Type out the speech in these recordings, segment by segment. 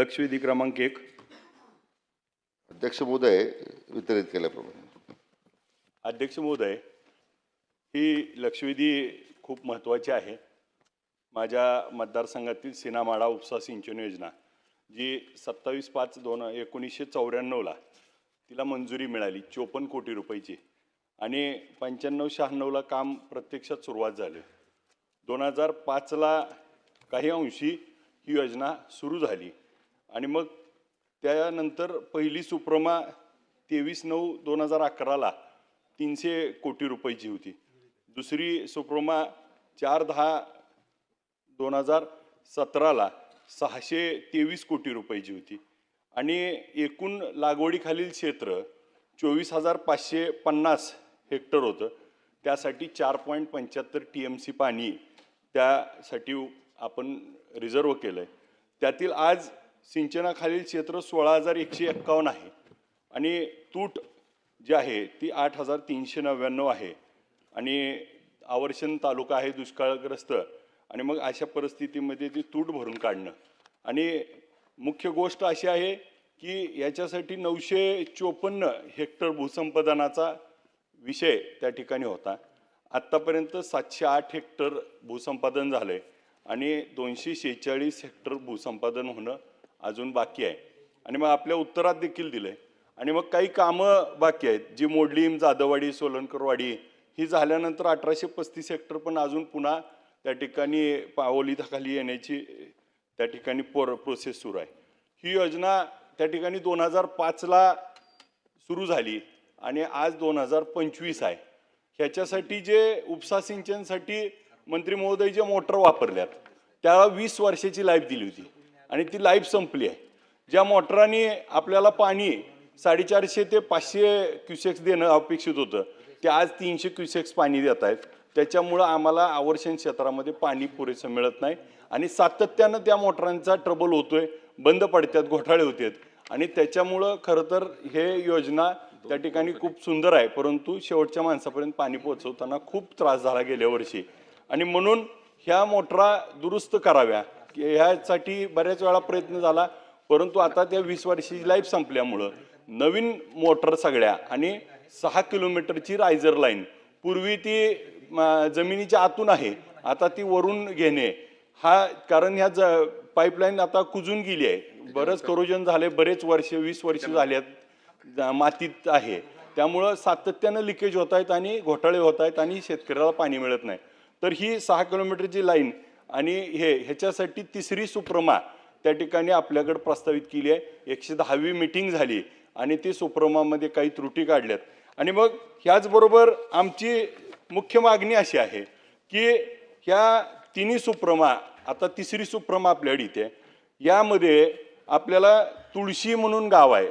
लक्षवेधी क्रमांक एक. अध्यक्ष महोदय वितरित केल्याप्रमाणे. अध्यक्ष महोदय ही लक्षवेधी खूप महत्त्वाची आहे. माझ्या मतदारसंघातील सिनामाडा उपसा सिंचन योजना जी सत्तावीस पाच दोन एकोणीसशे चौऱ्याण्णवला तिला मंजुरी मिळाली चोपन्न कोटी रुपयाची. आणि पंच्याण्णव शहाण्णवला काम प्रत्यक्षात सुरुवात झाली. दोन हजार पाचला काही अंशी ही योजना सुरू झाली. आणि मग त्यानंतर पहिली सुप्रमा तेवीस नऊ दोन हजार अकराला तीनशे कोटी रुपयाची होती. दुसरी सुप्रमा चार दहा दोन हजार सतराला सहाशे तेवीस कोटी रुपयाची होती. आणि एकूण लागवडीखालील क्षेत्र चोवीस हजार पाचशे पन्नास हेक्टर होतं. त्यासाठी चार पॉईंट पंच्याहत्तर टी एम सी पाणी त्यासाठी आपण रिझर्व केलं आहे त्यातील आज सिंचनाखालील क्षेत्र सोळा हजार एकशे एक्कावन्न आहे. आणि तूट जी आहे ती आठ हजार तीनशे नव्याण्णव आहे. आणि आवर्षण तालुका आहे दुष्काळग्रस्त. आणि मग अशा परिस्थितीमध्ये ती तूट भरून काढणं. आणि मुख्य गोष्ट अशी आहे की याच्यासाठी नऊशे चोपन्न हेक्टर भूसंपादनाचा विषय त्या ठिकाणी होता. आत्तापर्यंत सातशे आठ हेक्टर भूसंपादन झालं आहे आणि दोनशे शेहेचाळीस हेक्टर भूसंपादन होणं अजून बाकी आहे. आणि मग आपल्या उत्तरात देखील दिलं आहे आणि मग काही कामं बाकी आहेत. जी मोडलीम जाधववाडी सोलनकरवाडी ही झाल्यानंतर अठराशे पस्तीस हेक्टर पण अजून पुन्हा त्या ठिकाणी पावलीखाली येण्याची त्या ठिकाणी पोर प्रोसेस सुरू आहे. ही योजना त्या ठिकाणी दोन हजार पाचला सुरू झाली आणि आज दोन हजार पंचवीस आहे. ह्याच्यासाठी जे उपसा सिंचनसाठी मंत्री महोदय जे मोटर वापरल्यात त्याला वीस वर्षाची लाईफ दिली होती. आणि ती लाईफ संपली आहे. ज्या मोटराने आपल्याला पाणी साडेचारशे ते पाचशे क्युसेक्स देणं अपेक्षित होतं ते आज तीनशे क्युसेक्स पाणी देत आहेत. त्याच्यामुळं आम्हाला आवर्षण क्षेत्रामध्ये पाणी पुरेसं मिळत नाही आणि सातत्यानं त्या मोटरांचा ट्रबल होतोय बंद पडतात घोटाळे होतात. आणि त्याच्यामुळं खरं तर हे योजना त्या ठिकाणी खूप सुंदर आहे परंतु शेवटच्या माणसापर्यंत पाणी पोहोचवताना खूप त्रास झाला गेल्या वर्षी. आणि म्हणून ह्या मोटरा दुरुस्त कराव्या ह्यासाठी बऱ्याच वेळा प्रयत्न झाला परंतु आता त्या वीस वर्षाची लाईफ संपल्यामुळं नवीन मोटर सगळ्या आणि सहा किलोमीटरची रायझर लाईन पूर्वी ती जमिनीच्या आतून आहे आता ती वरून घेणे. हा कारण ह्या ज पाईपलाईन आता कुजून गेली आहे. बरंच करोजन झाले बरेच वर्ष वीस वर्ष झाल्यात मातीत आहे. त्यामुळं सातत्यानं लिकेज होत आहेत आणि घोटाळे होत आहेत आणि शेतकऱ्याला पाणी मिळत नाही. तर ही सहा किलोमीटरची लाईन आणि हे ह्याच्यासाठी तिसरी सुप्रमा त्या ठिकाणी आपल्याकडे प्रस्तावित केली आहे. एकशे दहावी मिटिंग झाली आणि ती सुप्रमामध्ये काही त्रुटी काढल्यात. आणि मग ह्याचबरोबर आमची मुख्य मागणी अशी आहे की ह्या तिन्ही सुप्रमा आता तिसरी सुप्रमा आपल्याकडे इथे यामध्ये आपल्याला तुळशी म्हणून गाव आहे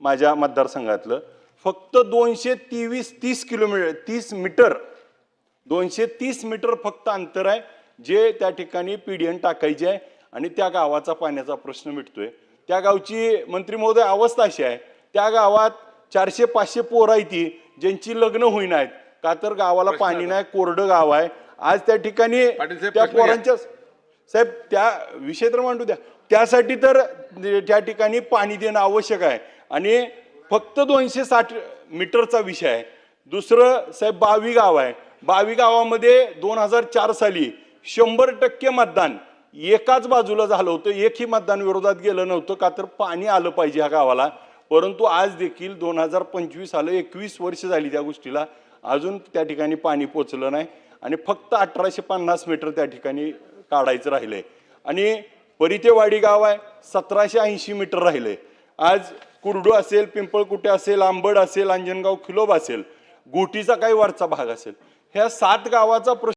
माझ्या मतदारसंघातलं. फक्त दोनशे तेवीस तीस किलोमीटर तीस मीटर दोनशे तीस मीटर फक्त अंतर आहे. जे त्या ठिकाणी पीडीएन टाकायचे आहे आणि त्या गावाचा पाण्याचा प्रश्न मिटतोय. त्या गावची मंत्री महोदय अवस्था अशी आहे. त्या गावात चारशे पाचशे पोरं आहे ती ज्यांची लग्न होईनात का तर गावाला पाणी नाही कोरडं गाव आहे. आज त्या ठिकाणी त्या. पोरांच्या साहेब त्या विषय तर मांडू द्या. त्यासाठी तर त्या ठिकाणी पाणी देणं आवश्यक आहे. आणि फक्त दोनशे साठ मीटरचा विषय आहे. दुसरं साहेब बावी गाव आहे. बावी गावामध्ये दोन हजार चार साली शंभर टक्के मतदान. एकाच बाजूला झालं होतं एकही मतदान विरोधात गेलं नव्हतं का तर पाणी आलं पाहिजे ह्या गावाला. परंतु आज देखील दोन हजार पंचवीस आलं एकवीस वर्ष झाली त्या गोष्टीला. अजून त्या ठिकाणी पाणी पोचलं नाही आणि फक्त अठराशे पन्नास मीटर त्या ठिकाणी काढायचं राहिलंय. आणि परितेवाडी गाव आहे सतराशे ऐंशी मीटर राहिले आज कुर्डू असेल पिंपळकुटे असेल आंबड असेल अंजनगाव खिलोब असेल गोटीचा काही वरचा भाग असेल. ह्या सात गावाचा प्रश्न